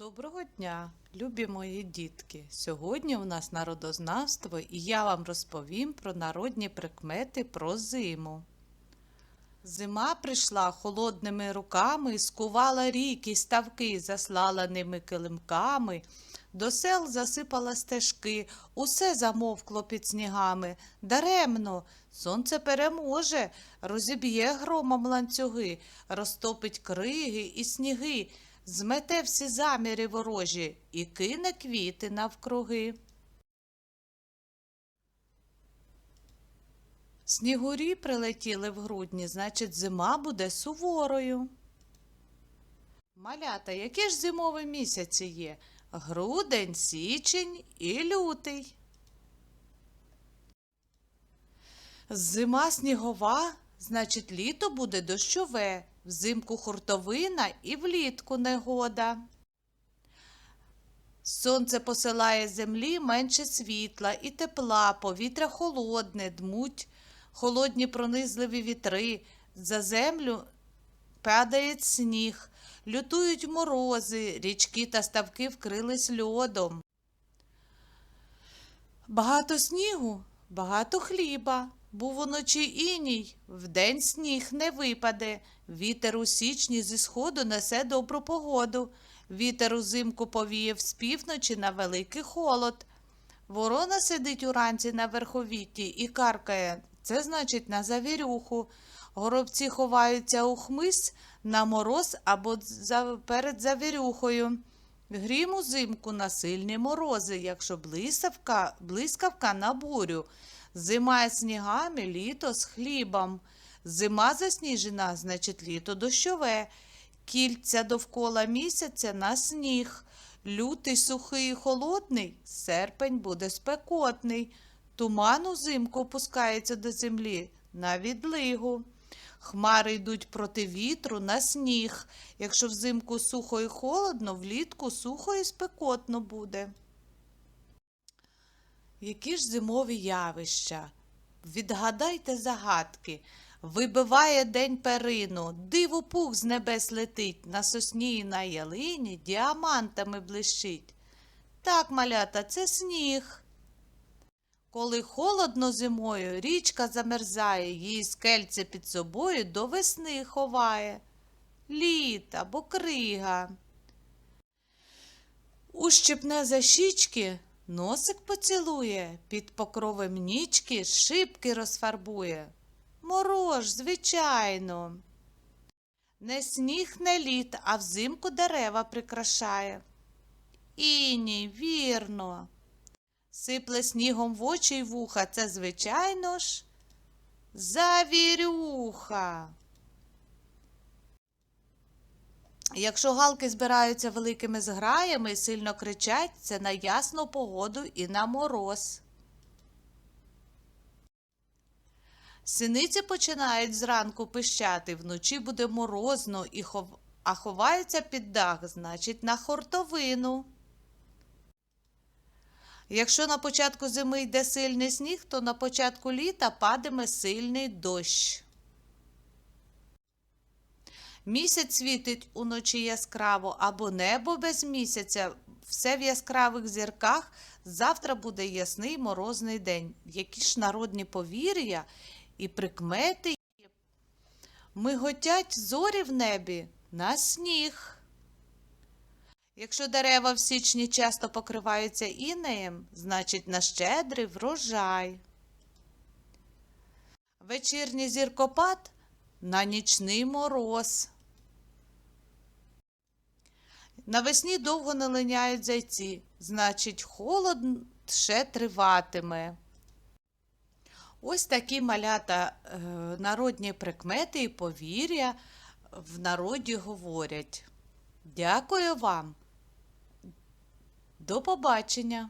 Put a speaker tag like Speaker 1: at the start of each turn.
Speaker 1: Доброго дня, любі мої дітки! Сьогодні у нас народознавство і я вам розповім про народні прикмети про зиму. Зима прийшла холодними руками, скувала ріки, ставки, заслала ними килимками, до сел засипала стежки, усе замовкло під снігами. Даремно, сонце переможе, розіб'є громом ланцюги, розтопить криги і сніги, змете всі заміри ворожі і кине квіти навкруги. Снігурі прилетіли в грудні, значить, зима буде суворою. Малята, які ж зимові місяці є? Грудень, січень і лютий. Зима снігова, значить, літо буде дощове, взимку хуртовина і влітку негода. Сонце посилає землі менше світла і тепла, повітря холодне, дмуть холодні пронизливі вітри, за землю падає сніг, лютують морози, річки та ставки вкрились льодом. Багато снігу, багато хліба. Був уночі іній, вдень сніг не випаде. Вітер у січні зі сходу несе добру погоду. Вітер узимку повіяв з півночі на великий холод. Ворона сидить уранці на верховітті і каркає. Це значить на завірюху. Горобці ховаються у хмиз на мороз або перед завірюхою. Грім узимку на сильні морози, якщо блискавка, блискавка на бурю. Зима снігами, літо з хлібом. Зима засніжена, значить літо дощове. Кільця довкола місяця на сніг. Лютий сухий і холодний, серпень буде спекотний. Туман узимку опускається до землі на відлигу. Хмари йдуть проти вітру на сніг. Якщо взимку сухо і холодно, влітку сухо і спекотно буде. Які ж зимові явища? Відгадайте загадки. Вибиває день перину, диво пух з небес летить, на сосні і на ялині діамантами блищить. Так, малята, це сніг. Коли холодно зимою, річка замерзає, її скельце під собою до весни ховає. Лід або крига. Ущипне за щічки, носик поцілує, під покровом нічки шибки розфарбує. Мороз, звичайно. Не сніг, не лід, а взимку дерева прикрашає. Іній, вірно. Сипле снігом в очі й вуха, це, звичайно ж, завірюха. Якщо галки збираються великими зграями і сильно кричать, це на ясну погоду і на мороз. Синиці починають зранку пищати, вночі буде морозно, і хов... а ховаються під дах, значить, на хортовину. Якщо на початку зими йде сильний сніг, то на початку літа падиме сильний дощ. Місяць світить уночі яскраво або небо без місяця, все в яскравих зірках. Завтра буде ясний морозний день. Які ж народні повір'я і прикмети є. Миготять зорі в небі на сніг. Якщо дерева в січні часто покриваються інеєм, значить на щедрий врожай. Вечірній зіркопад на нічний мороз. Навесні довго не линяють зайці, значить, холод ще триватиме. Ось такі малята е, народні прикмети і повір'я в народі говорять. Дякую вам. До побачення!